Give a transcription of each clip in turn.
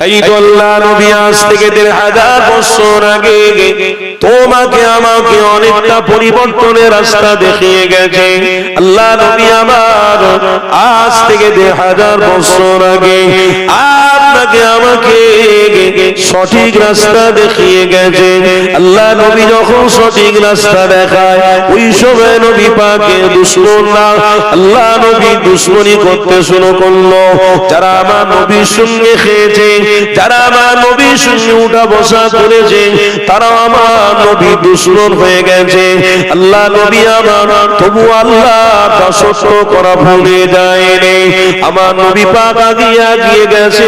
নবী আজ থেকে দেড় হাজার বছর আগে তোমাকে আমাকে অনেকটা পরিবর্তনের রাস্তা দেখিয়ে গেছে। আল্লাহ নবী আমার আজ থেকে দেড় হাজার বছর আগে আপনাকে আমাকে সঠিক রাস্তা দেখিয়ে গেছে। আল্লাহ নবী যখন সঠিক রাস্তা দেখায়, ওই সময় নবী পাকে দুশ্মনরা আল্লাহ নবী দুশ্মনী করতে শুরু করল। যারা আমার নবীর সঙ্গে খেয়েছে যারা আমার নবীর সঙ্গে উঠা বসা করেছে, তারা আমার নবী দুশ্মন হয়ে গেছে। আল্লাহ নবী আমার, তবু আল্লাহ দাসত্ব করা ভুলে যায়নি। আমার নবী পাক আগিয়ে আগিয়ে গেছে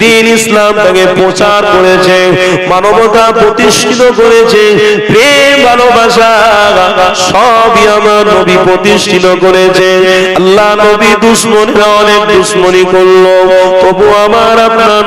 দিন ইসলাম তাকে প্রচার করেছে, মানবতা প্রতিষ্ঠিত করেছে, প্রেম, ভালোবাসা সবই আমার নবী প্রতিষ্ঠিত করেছে। আল্লাহ নবী দুশ্মনীরা অনেক দুশ্মনী করল, তবু আমার আপনার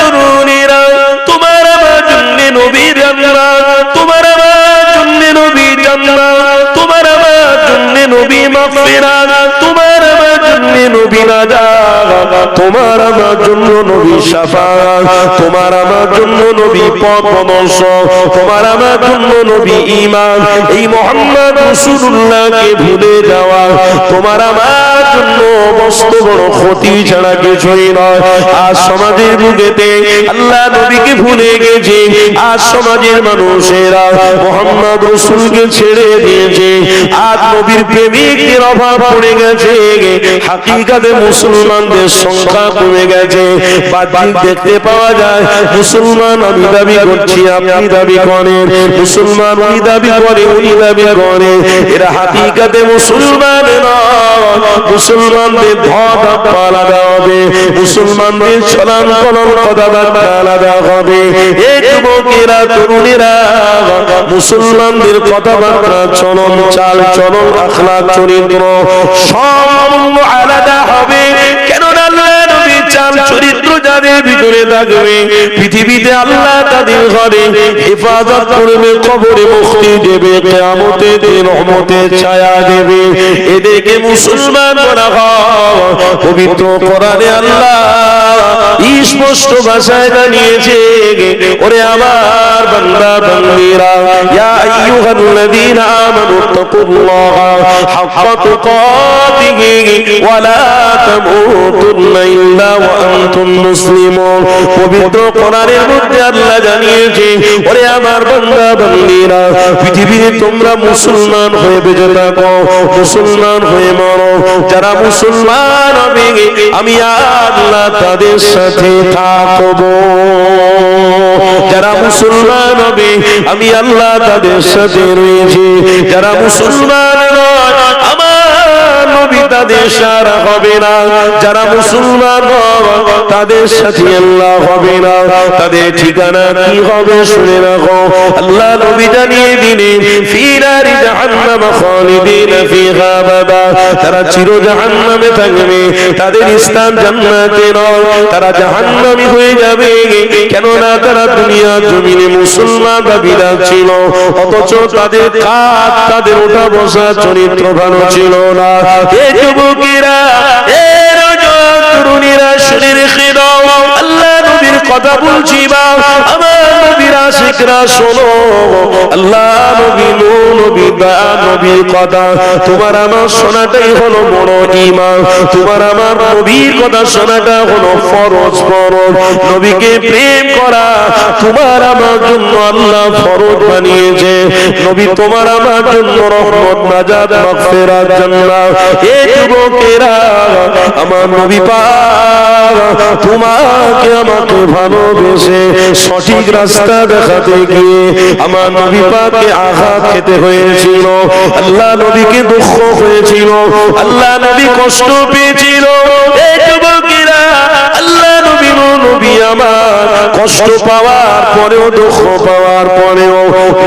তরুণীরা, তোমার আমার জন্য নবী তোমার আমার জন্য নবী মাগফিরাত, তোমার আমার জন্য নবী পথ তোমার আমার জন্য নবী ঈমান। এই মোহাম্মদ রাসূলুল্লাহকে ভুলে যাওয়া তোমার আমার জন্য মস্ত বড় ক্ষতি ছাড়া কিছুই নয়। আজ সমাজের বুকেতে আল্লাহ নবীকে ভুলে গেছে। আজ সমাজের মানুষেরা মোহাম্মদ রসুলকে ছেড়ে দিয়েছে। আজ নবীর প্রেমিকদের অভাব পড়ে গেছে। হাকিকাতে মুসলমানদের সংখ্যা কমে গেছে। দেখতে পাওয়া যায়, মুসলমান আমি দাবি করছি, আপনি দাবি করেন। মুসলমান উনি দাবি করে, উনি দাবি করে এরা হাকিকাতে মুসলমান নয়। মুসলমানদের আলাদা হবে, মুসলমানদের চলান চলন কথাবার্তা আলাদা হবে। এই যুবকেরা, তরুণীরা, মুসলমানদের কথাবার্তা চলন চাল চলন আখলা চরিত্র, সব আলাদা হবে। চরিত্র যাদের ভিতরে থাকবে। পৃথিবীতে আল্লাহ তাদের ঘরে হেফাজত করবে, কবরে মুক্তি দেবে কেয়ামতে রহমতে ছায়া দেবে। এদেরকে মুসলমান বলা হয়। পবিত্র কোরআনে আল্লাহ স্পষ্ট ভাষায় জানিয়েছে, ওরে আমার বান্দা, বান্দীরা, ইয়া আইয়ুহাল্লাযীনা আমানু তাকুল্লাহা হাক্কা তুকাতিহি ওয়া লা তামুতুন্না ইল্লা ওয়া আনতুম মুসলিমুন পবিত্র কোরআনের মধ্যে আল্লাহ জানিয়েছে, ওরে আমার বান্দা, বান্দীরা, পৃথিবীতে তোমরা মুসলমান হয়ে বেঁচে থাকো, মুসলমান হয়ে মরো। যারা মুসলমান হবে, আমি আল্লাহ তাদের সাথে থাকব। যারা মুসলমান হবে, আমি আল্লাহ তাদের সাথে রয়েছি। যারা মুসলমান নয় তাদের হবে না। যারা মুসলমান তাদের সাথে আল্লাহ হবে না। তাদের ঠিকানা কি হবে শুনে রাখো। আল্লাহ নবী জানিয়ে জাহান্নাম খালিদিন ফিহা আবাদা তারা চির জাহান্নামে থাকবে, তাদের স্থান জান্নাতে নয়। তারা জাহান্নামী হয়ে যাবে, কেননা তারা দুনিয়ার জমিনে মুসলমান দাবিদার ছিল। অথচ তাদের কাজ তাদের ওঠা বসা চরিত্র ভালো ছিল না। যুবকেরা এ তরুণীরা শরীর খেদাও দাও আল্লাহ নবীর কথা বলছি আমার তোমার আমার শোনাটাই হলো বড় ঈমান। তোমার আমার নবীর কথা শোনাটা হলো ফরজ ফরজ। নবীকে প্রেম করা তোমার আমার জন্য আল্লাহ ফরজ বানিয়েছে। নবী তোমার আমার জন্য রহমত, নাজাত, মাগফিরাত, জান্নাত। এই যুবকেরা, আমার নবী পাক তোমাকে আমাকে ভালোবেসে সঠিক রাস্তা দেখাতে গিয়ে আমার নবী পাকে আঘাত খেতে হয়েছিল। আল্লাহ নবীকে দুঃখ হয়েছিল। আল্লাহ নবী কষ্ট পেয়েছিল। কষ্ট পাওয়ার পরেও, দুঃখ পাওয়ার পরেও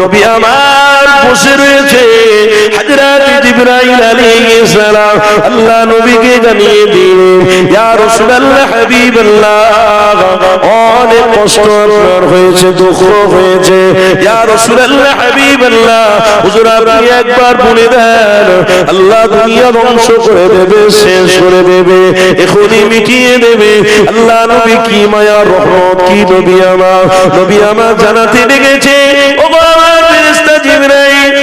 নবী আমার বসে রয়েছে। জিবরাইল আলাইহিস সালাম আল্লাহ নবীকে জানিয়ে দিলেন, ইয়া রাসূলুল্লাহ হাবিবাল্লাহ, অনেক কষ্ট আপনার হয়েছে, দুঃখ হয়েছে। ইয়া রাসূলুল্লাহ হাবিবাল্লাহ, হুজুর আপনি একবার বলে দেন, আল্লাহ দুনিয়া ধ্বংস করে দেবে, শেষ করে দেবে, এখনই মিটিয়ে দেবে। আল্লাহ নবী কি মায়া, রহমত, কি নবী আমার নবী আমার জানাতে লেগেছে ও আমার ফেরেশতা জিবরাইল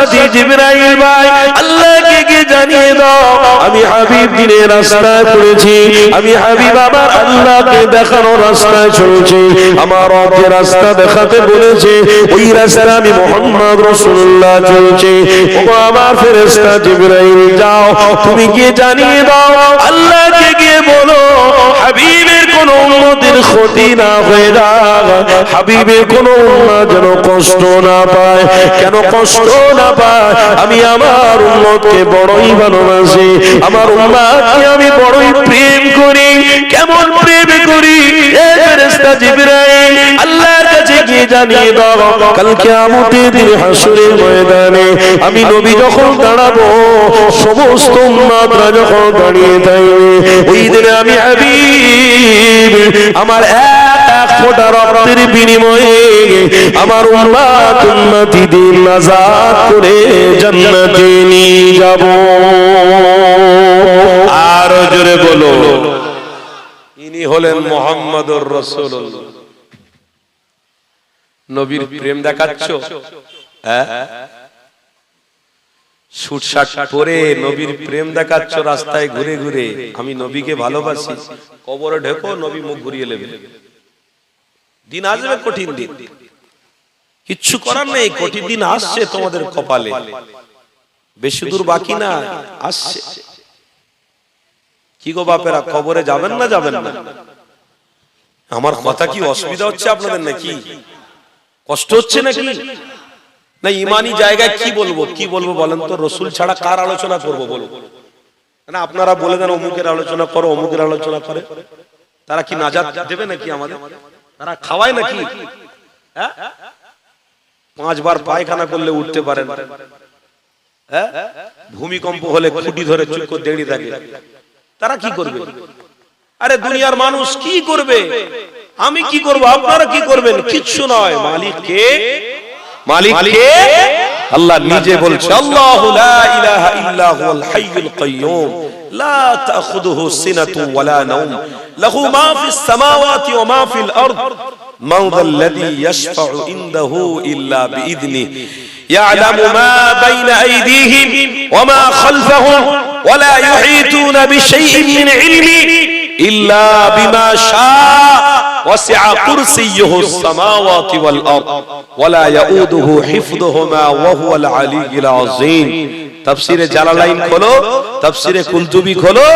সাথী জিবরাইল ভাই, আল্লাহকে গিয়ে জানিয়ে দাও, আমি হাবিব দিনের রাস্তায় পড়েছি, আমি হাবিব আমার আল্লাহকে দেখানো রাস্তায় চলছি, আমার রবকে রাস্তা দেখাতে বলেছে, ওই রাস্তায় আমি মোহাম্মদ রাসূলুল্লাহ চলছি। আমার ফেরেশতা জিবরাইল, যাও, তুমি গিয়ে জানিয়ে দাও, আল্লাহকে গিয়ে বলো হাবিবের কোন উম্মতের ক্ষতি না হয়ে হাবিবে কোন উম্মত যেন কষ্ট না পায়। কেন কষ্ট না পায়? আমি আমার উম্মতকে বড়ই ভালোবাসি। আমার উম্মতকে আমি বড়ই প্রেম করি। কেমন প্রেম করি? এ ফেরেশতা জিবরাইল জানিয়ে দাও, কাল কিয়ামতের দিন হাসরের ময়দানে আমি নবী যখন দাঁড়াবো, সমস্ত যখন দাঁড়িয়ে ওই দিনে আমি আমার এক ফোঁটা রক্তের বিনিময়ে আমার উম্মত উম্মতিদের নাজাত করে জান্নাতে নিয়ে যাব। আর জোরে বলো, ইনি হলেন মোহাম্মদুর রাসূলুল্লাহ। নবীর প্রেম দেখাচ্ছ? হ্যাঁ? শার্ট পরে নবীর প্রেম দেখাচ্ছ রাস্তায় ঘুরে ঘুরে। আমি নবীকে ভালোবাসি। কবরে ঢেকো নবী মুখ ঘুরিয়ে নেবে। দিন আসবে কঠিন দিন। কিচ্ছু করার নেই কঠিন দিন আসছে তোমাদের কপালে। বেশি দূর বাকি না আসছে। কি গো বাপেরা কবরে যাবেন না যাবেন না? আমার কথা কি অসুবিধা হচ্ছে আপনাদের নাকি? কষ্ট হচ্ছে নাকি? না, ইমানি জায়গায় কি বলব? কি বলব বলেন তো? রসুল ছাড়া কার আলোচনা করব বলব না, আপনারা বলে দেন, অমুকের আলোচনা করো, অমুকের আলোচনা করে। তারা কি নাজাত দেবে নাকি আমাদের? তারা খাওয়ায় নাকি? হ্যাঁ? পাঁচবার পায়খানা করলে উঠতে পারেন। হ্যাঁ? ভূমিকম্প হলে খুঁটি ধরে চুপ দাঁড়িয়ে থাকে। তারা কি করবে? আরে, দুনিয়ার মানুষ কি করবে? আমি কি করব আপনারা কি করবেন কিচ্ছু নয় মালিক কে মালিক কে আল্লাহ নিজে বলছে আল্লাহু লা ইলাহা ইল্লা হুয়াল হাইয়ুল কাইয়্যুম লা তাখুযুহু সিনাতু ওয়ালা নাওম লাহু মা ফিস সামাওয়াতি ওয়া মা ফিল আরদ من ذا الذي يشفع عنده إلا بإذنه يعلم ما بين أيديهم وما خلفهم ولا يحيطون بشيء من علمه إلا بما شاء وسع كرسيه السماوات والأرض ولا يؤوده حفظهما وهو العلي العظيم তাফসিরে জালালাইন খোলো তাফসিরে কুলতুবি খোলো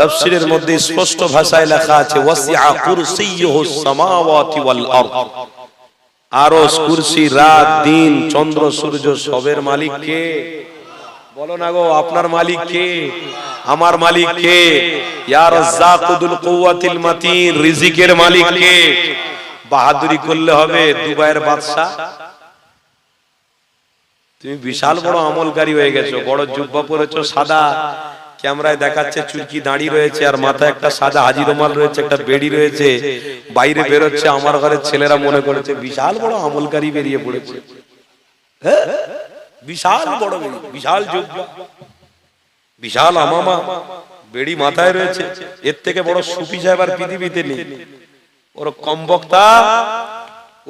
তাফসিরের মধ্যে স্পষ্ট ভাষায় লেখা আছে ওয়াসিআ কুরসিয়ুহুস সামাওয়াতি ওয়াল আরদ আরশ কুরসি রাত দিন চন্দ্র সূর্য সবের মালিক কে বলো না গো, আপনার মালিক কে? আমার মালিক কে? ইয়া রাজ্জাকুল কুওয়াতিল মাতিন, রিজিকের মালিক কে? বাহাদুরি করলে হবে দুবাইয়ের বাদশা তুমি বিশাল বড় আমলকারী হয়ে গেছো, বড় জুব্বা পরেছো, সাদা ক্যামেরায় দেখাচ্ছে চুলকি দাঁড়িয়ে রয়েছে আর মাথায় একটা সাদা হাজি রুমাল রয়েছে, একটা বেড়ি রয়েছে। বাইরে বেরোচ্ছে, আমার ঘরের ছেলেরা মনে করেছে, বিশাল বড় আমলকারী বেরিয়ে পড়েছে। হ্যাঁ? বিশাল বড় বেড়ি, বিশাল জুব্বা বিশাল আমামা, বেড়ি মাথায় রয়েছে। এর থেকে বড় সুফি সাহেব আর পৃথিবীতে নেই। ওর কম বক্তা,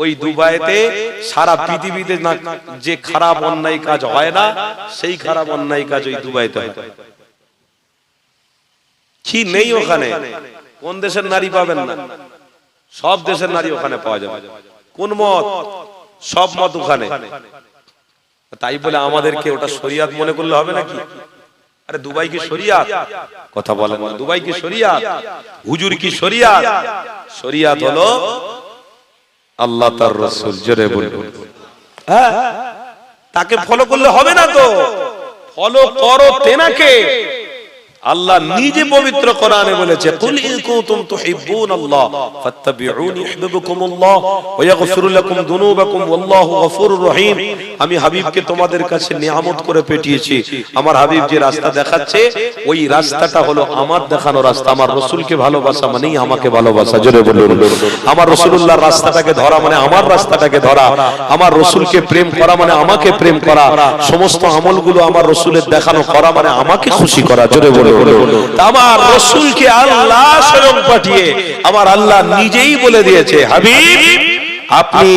ওই দুবাইতে সারা পৃথিবীতে না যে খারাপ অন্যায় কাজ হয় না, সেই খারাপ অন্যায় কাজ ওই দুবাইতে হয়। কি নেই ওখানে। কোন দেশের নারী পাবেন না? সব দেশের নারী ওখানে পাওয়া যাবে। কোন মত? সব মত ওখানে। তাই বলে আমাদেরকে ওটা শরিয়াত মনে করলে হবে নাকি? আরে দুবাই কি শরিয়াত। কথা বলেন না দুবাই কি শরিয়াত। হুজুর কি শরিয়াত? শরিয়াত হলো আল্লাহ তার রসুল জোরে বলুন। হ্যাঁ। তাকে ফলো করলে হবে না তো? ফলো করো তেনাকে। আল্লাহ নিজে পবিত্র কোরআনে বলেছে কুল ইন কুনতুম তুহিব্বুনাল্লাহ ফাত্তাবিউনি ইউহিব্বুকুমুল্লাহ ওয়া ইয়াগফিরু লাকুম যুনুবাকুম ওয়াল্লাহু গফুরুর রহিম। আমি হাবিবকে তোমাদের কাছে নিয়ামত করে পেটিয়েছি। আমার হাবিব যে রাস্তা দেখাচ্ছে ওই রাস্তাটা হলো আমার দেখানো রাস্তা আমার রাসূলকে ভালোবাসা মানেই আমাকে ভালোবাসা। জোরে বলুন। আমার রাসূলুল্লাহর রাস্তাটাকে ধরা মানে আমার রাস্তাটাকে ধরা। আমার রাসূলকে প্রেম করা মানে আমাকে প্রেম করা সমস্ত আমলগুলো আমার রাসূলের দেখানো করা। মানে আমাকে খুশি করা জোরে বলুন আমার রসুলকে আল্লাহ স্বয়ং পাঠিয়ে আমার আল্লাহ নিজেই বলে দিয়েছে হাবিব। আপনি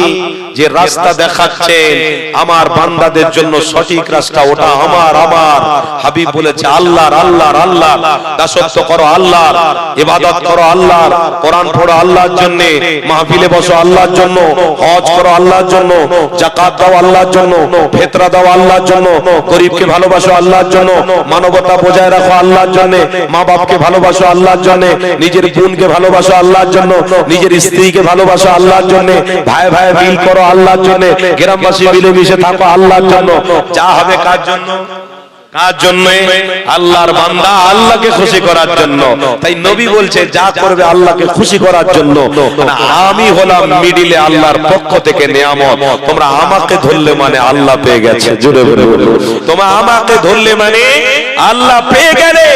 যে রাস্তা দেখাচ্ছেন আমার বান্দাদের জন্য সঠিক রাস্তা ওটা আমার আমার। হাবিব বলেছে আল্লাহর আল্লাহর আল্লাহ দাসত্ব করো আল্লাহর ইবাদত করো আল্লাহর কোরআন পড়ো আল্লাহর জন্য মাহফিলে বসো আল্লাহর জন্য হজ করো আল্লাহর জন্য যাকাত দাও আল্লাহর জন্য ফেতরা দাও আল্লাহর জন্য গরিবকে ভালোবাসো আল্লাহর জন্য মানবতা বজায় রাখো আল্লাহর জন্য মা বাপকে ভালোবাসো আল্লাহর জন্য নিজের বোনকে ভালোবাসো আল্লাহর জন্য নিজের স্ত্রীকে ভালোবাসো আল্লাহর জন্য ভাই ভাই মিল করো আল্লাহর জন্য। গ্রামবাসী মিলেমিশে থাকো আল্লাহর জন্য। যা হবে কার জন্য? কার জন্য? আল্লাহর বান্দা আল্লাহকে খুশি করার জন্য। তাই নবী বলছে যা করবে আল্লাহকে খুশি করার জন্য। মানে আমি হলাম মিডিলে আল্লাহর পক্ষ থেকে নিয়ামত। তোমরা আমাকে ধরলে মানে আল্লাহ পেয়ে গেছে। জুড়ে বলে বলে তোমরা আমাকে ধরলে মানে আল্লাহ পেয়ে গেলে।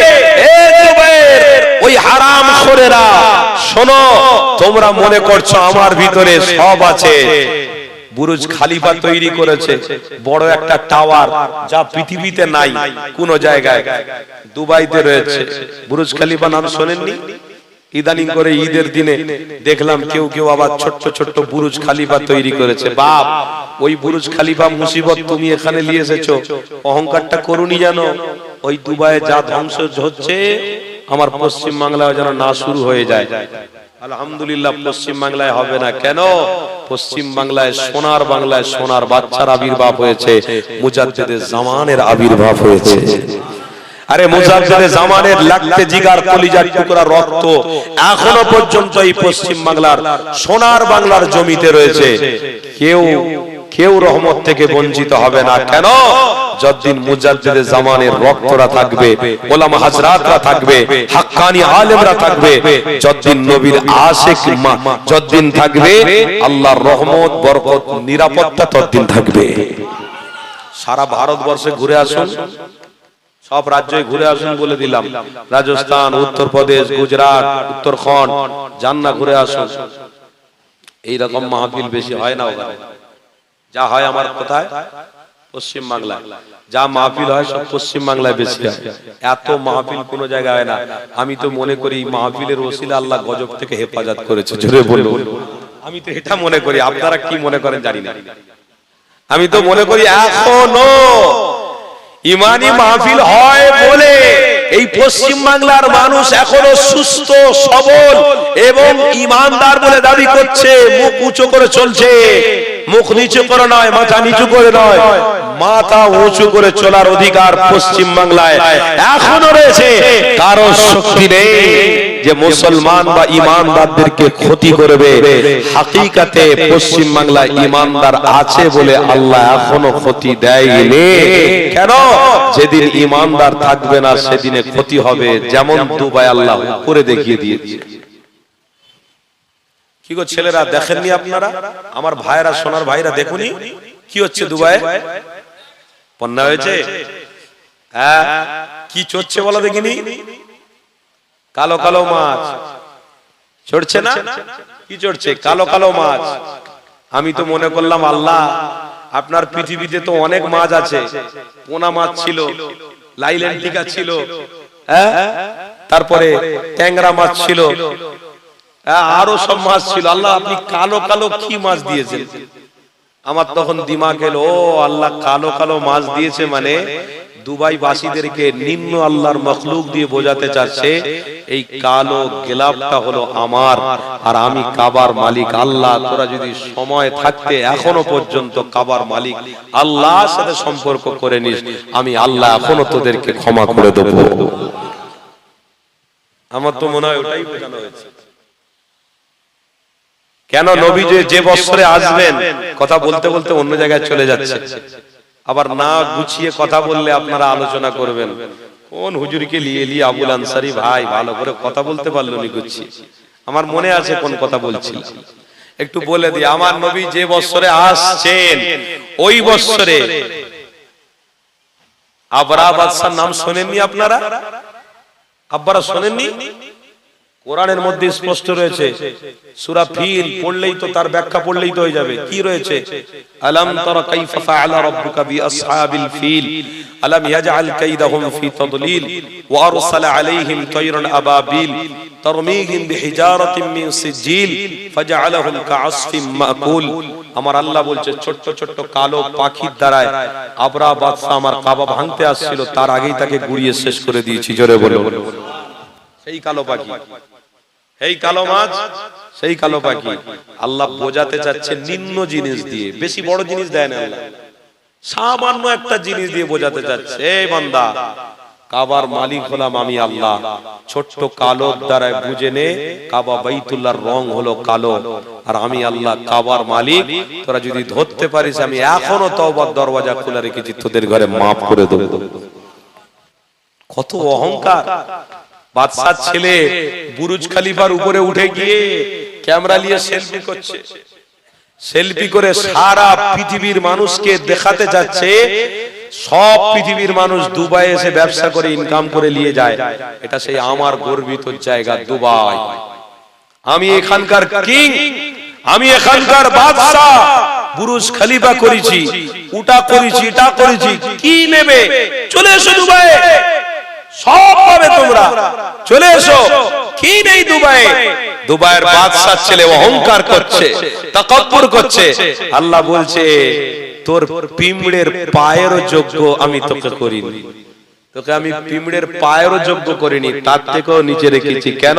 ওই হারাম খোরেরা শোনো, তোমরা মনে করছ আমার ভিতরে সব আছে। বুরুজ খালিফা তৈরি করেছে, বড় একটা টাওয়ার যা পৃথিবীতে নাই, কোন জায়গায়। দুবাইতে রয়েছে। বুরুজ খালিফা নাম শোনেননি? ইদানিং করে ঈদের দিনে দেখলাম কেউ কেউ আবার ছোট্ট ছোট্ট বুরুজ খালিফা তৈরি করেছে। বাপ, ওই বুরুজ খালিফা মুসিবত তুমি এখানে নিয়ে এসেছ। অহংকারটা করুনি জানো? ওই দুবাইয়ে যা ধ্বংস হচ্ছে আমার পশ্চিম বাংলায় যেন না শুরু হয়ে যায়। আলহামদুলিল্লাহ পশ্চিম বাংলায় হবে না। কেন? পশ্চিম বাংলায় সোনার বাংলায় সোনার বাচ্চার আবির্ভাব হয়েছে। মুজাদ্দেদের জামানের আবির্ভাব হয়েছে। আরে মুজাদ্দেদের জামানের লাগতে জিগার কলিজার টুকরা রক্ত এখনও পর্যন্ত এই পশ্চিম বাংলার সোনার বাংলার জমিতে রয়েছে। কেউ কেউ রহমত থেকে বঞ্চিত হবে না। কেন? যতদিন মুজাদ্দিদের জামানের রক্তরা থাকবে, ওলামা হাজরাতরা থাকবে, হাক্কানি আলেমরা থাকবে, যতদিন নবীর আশিক যতদিন থাকবে, আল্লাহর রহমত, বরকত, নিরাপত্তা ততদিন থাকবে। সারা ভারতবর্ষে ঘুরে আসুন। সব রাজ্যে ঘুরে আসুন বলে দিলাম। রাজস্থান, উত্তরপ্রদেশ, গুজরাট, উত্তরখণ্ড জান্না ঘুরে আসুন। এইরকম মাহফিল বেশি হয় না ওখানে। যা হয় আমার কোথায় পশ্চিম বাংলায়। যা মাহফিল হয় সব পশ্চিম বাংলায় বেশি হয়। এত মাহফিল কোন জায়গায় হয় না। আমি তো মনে করি মাহফিলের ওসিলা আল্লাহ গজব থেকে হেফাজত করেছে। জোরে বলুন। আমি তো এটা মনে করি। আপনারা কি মনে করেন জানি না। আমি তো মনে করি এখনও ইমানি মাহফিল হয় বলে এই পশ্চিম বাংলার মানুষ এখনও সুস্থ, সবল এবং ইমানদার বলে দাবি করছে। মুখ উঁচু করে চলছে। মুখ নিচু করে নয়, মাথা নিচু করে নয়। মাথা উঁচু করে চলার অধিকার পশ্চিম বাংলায় এখনও রয়েছে। কারও শক্তি নেই। যে মুসলমান বা ইমানদারদেরকে ক্ষতি করবে, হাকিকাতে পশ্চিম বাংলায় ইমানদার আছে বলে আল্লাহ এখনও ক্ষতি দেয়নি। কেন? যেদিন ইমানদার থাকবে না, সেদিনে ক্ষতি হবে, যেমন দুবাই আল্লাহ করে দেখিয়ে দিয়েছে। কি গো ছেলেরা, দেখেননি আপনারা? আমার ভাইরা, সোনার ভাইরা দেখুনি? কি হচ্ছে দুবাই? বন্যা হয়েছে? হ্যাঁ? কি চড়ছে বলো দেখিনি? কালো কালো মাছ। চড়ছে না? কি চড়ছে? কালো কালো মাছ। আমি তো মনে করলাম আল্লাহ আপনার পৃথিবীতে তো অনেক মাছ আছে। পোনা মাছ ছিল। লাইলেন্টিকা ছিল। হ্যাঁ? তারপরে ট্যাংরা মাছ ছিল। হ্যাঁ, আরও সব মাছ ছিল। আল্লাহ আপনি কালো কালো কি মাছ দিয়েছেন? আমার তখন দিমাগ এলো ও আল্লাহ কালো কালো মাছ দিয়েছে মানে দুবাই বাসীদেরকে নিম্ন আল্লাহর মখলুক দিয়ে বোঝাতে চাচ্ছে, এই কালো গেলাপটা হলো আমার, আর আমি কাবার মালিক আল্লাহ। তোরা যদি সময় থাকতে এখনও পর্যন্ত কাবার মালিক আল্লাহর সাথে সম্পর্ক করে নিস, আমি আল্লাহ এখনও তোদেরকে ক্ষমা করে দেবো। আমার তো মনে হয় ওটাই বোঝানো হয়েছে। কেন নবী যে বছরে আসবেন, কথা বলতে বলতে অন্য জায়গায় চলে যাচ্ছে। আবার না গুছিয়ে কথা বললে আপনারা আলোচনা করবেন। কোন হুজুরকে নিয়ে এলি আবুল আনসারি? ভাই ভালো করে কথা বলতে পারল নি গুছিয়ে আমার মনে আছে কোন কথা বলছি একটু বলে দিই আমার নবী যে বছরে আসছেন ওই বছরে আবরা বাদশার নাম শোনেননি আপনারা? আব্বারা শোনেননি? কোরআনের মধ্যে স্পষ্ট রয়েছে, সূরা ফিল পড়লেই তো তার ব্যাখ্যা পড়লেই তো হয়ে যাবে। কি রয়েছে? আলাম তারা কাইফা ফাআলা রাব্বুকা বিআসহাবিল ফিল? আলাম ইয়াজআল কাইদাহুম ফি তাদলিল? ওয়া আরসালা আলাইহিম তায়রান আবাবিল? তারমিহিম বিহিজারাতিন মিন সিজিল ফাজআলাহুম কাআসফিন মাকুল? আমার আল্লাহ বলছে, ছোট্ট ছোট্ট কালো পাখির দ্বারায় আবরা বাদশা আমার কাবা ভাঙতে আসছিল, তার আগেই তাকে গুড়িয়ে শেষ করে দিয়েছি। জোরে বলো সেই কালো পাখি। এই কালো মাছ, সেই কালো পাখি। আল্লাহ বোঝাতে চাচ্ছে নিম্ন জিনিস দিয়ে, বেশি বড় জিনিস দেয় না আল্লাহ। সামান্য একটা জিনিস দিয়ে বোঝাতে চাচ্ছে, এই বান্দা, কাবার মালিক হলাম আমি আল্লাহ। ছোট্ট কালো দ্বারা বুঝে নে, কাবা বাইতুল্লাহর রং হলো কালো। আর আমি আল্লাহ কাবার মালিক, তোরা যদি ধরতে পারিস, আমি এখনও তওবার দরওয়াজা খুলে রেখেছি, তোদের ঘরে মাফ করে দেবো। কত অহংকার। বাদশার ছেলে বুরুজ খালিফার উপরে উঠে গিয়ে ক্যামেরা নিয়ে সেলফি করছে। সেলফি করে সারা পৃথিবীর মানুষকে দেখাতে যাচ্ছে। সব পৃথিবীর মানুষ দুবাই এসে ব্যবসা করে ইনকাম করে নিয়ে যায়। এটা সেই আমার গর্বিত জায়গা, দুবাই। আমি এখানকার কিং আমি এখানকার বাদশাহ। বুরুজ খালিফা করেছি, উটা করেছি এটা করেছি। কি নেবে? চলে এসো দুবাই সব পাবে তোমরা। চলে এসো। কি নেই দুবাই দুবাইয়ের বাদশাহ ছেলে অহংকার করছে তাকাব্বুর করছে। আল্লাহ বলছে তোর পিমড়ের পায়েরও যোগ্য আমি তোকে করিনি। তোকে আমি পিমড়ের পায়েরও যোগ্য করিনি তার থেকেও নিচে রেখেছি। কেন?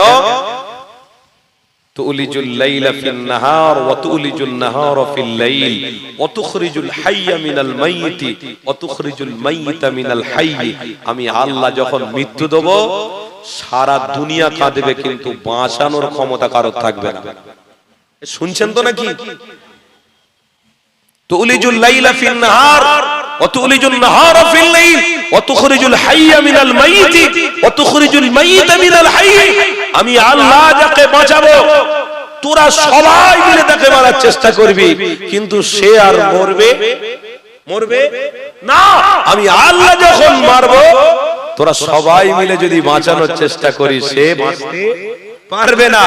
تولج الليل في النهار وتولج النهار في الليل وتخرج الحي من الميت وتخرج الميت من الحي আমি আল্লাহ যখন মৃত্যু দেব সারা দুনিয়া কাঁদবে কিন্তু বাঁচানোর ক্ষমতা কারো থাকবে না শুনছেন তো নাকি تولج الليل في النهار وتولج النهار في الليل وتخرج الحي من الميت وتخرج الميت من الحي আমি আল্লাহ যাকে বাঁচাবো তোরা সবাই মিলে তাকে মারার চেষ্টা করবি কিন্তু সে আর মরবে মরবে না আমি আল্লাহ যখন মারবো তোরা সবাই মিলে যদি বাঁচানোর চেষ্টা করিস সে বাঁচতে পারবে না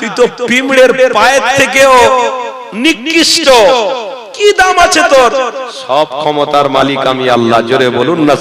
তুই তো পিমড়ের পায়ের থেকেও নিকৃষ্ট কি দাম আছে তোর? সব ক্ষমতার মালিক আমি আল্লাহ জোরে বলুন না